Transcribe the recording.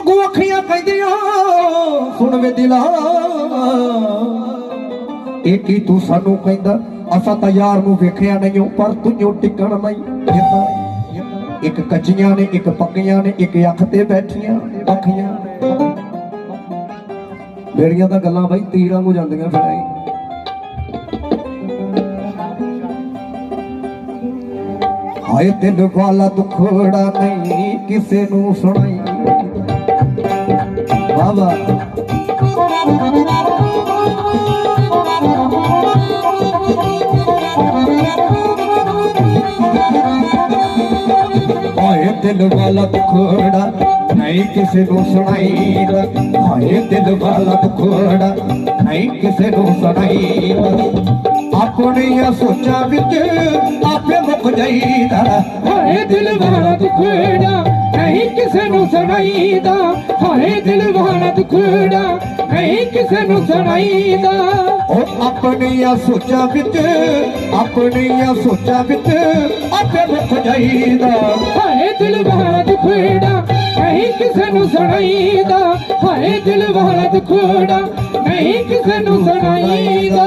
ਅੱਗੋਂ ਅੱਖੀਆਂ ਕਹਿੰਦੀਆਂ ਸੁਣ ਵੇ ਦਿਲਾ। ਇਹ ਕੀ ਤੂੰ ਸਾਨੂੰ ਕਹਿੰਦਾ? ਅਸਾਂ ਤਾਂ ਯਾਰ ਨੂੰ ਵੇਖਿਆ ਨਹੀਂ, ਪਰ ਤੂੰ ਟਿਕਣ ਨਹੀਂ ਇੱਕ ਕੱਚੀਆਂ ਨੇ, ਇੱਕ ਪੱਕੀਆਂ ਨੇ, ਇੱਕ ਅੱਖ ਤੇ ਬੈਠੀਆਂ ਅੱਖੀਆਂ ਮੇਰੀਆਂ ਤਾਂ ਗੱਲਾਂ ਬਾਈ ਤੀਰਾਂ ਨੂੰ ਜਾਂਦੀਆਂ ਫਿਰ ਐਂ। ਹਾਏ ਦਿਲ ਵਾਲਾ ਦੁਖੜਾ ਨਹੀਂ ਕਿਸੇ ਨੂੰ ਸੁਣਾਈ। Baba. दिल वाला दुखोड़ा नहीं किसे नो सुनाई रा हाँ ये दिल वाला दुखोड़ा नहीं किसे नो सुनाई रा ਸੁਣਾਈਦਾ ਆਪਣੀਆਂ ਸੋਚਾਂ ਵਿੱਚ, ਆਪੇ ਮੁੱਕ ਜਾਈਦਾ। ਹਾਏ ਦਿਲ ਵਾਲਾ ਦੁਖੜਾ ਨਹੀਂ ਕਿਸੇ ਨੂੰ ਸੁਣਾਈਦਾ। ਹਾਏ ਦਿਲ ਵਾਲਾ ਦੁਖੜਾ ਨਹੀਂ ਕਿਸੇ ਨੂੰ ਸੁਣਾਈਦਾ। ਉਹ ਆਪਣੀਆਂ ਸੋਚਾਂ ਵਿੱਚ, ਆਪਣੀਆਂ ਸੋਚਾਂ ਵਿੱਚ ਆਪੇ ਮੁੱਕ ਜਾਈਦਾ। ਹਾਏ ਦਿਲ ਦੁਖੜਾ ਨਹੀਂ ਕਿਸੇ ਨੂੰ ਸੁਣਾਈਦਾ। ਹਾਏ ਦਿਲ ਦੁਖੜਾ ਨਹੀਂ ਕਿਸੇ ਨੂੰ ਸੁਣਾਈਦਾ।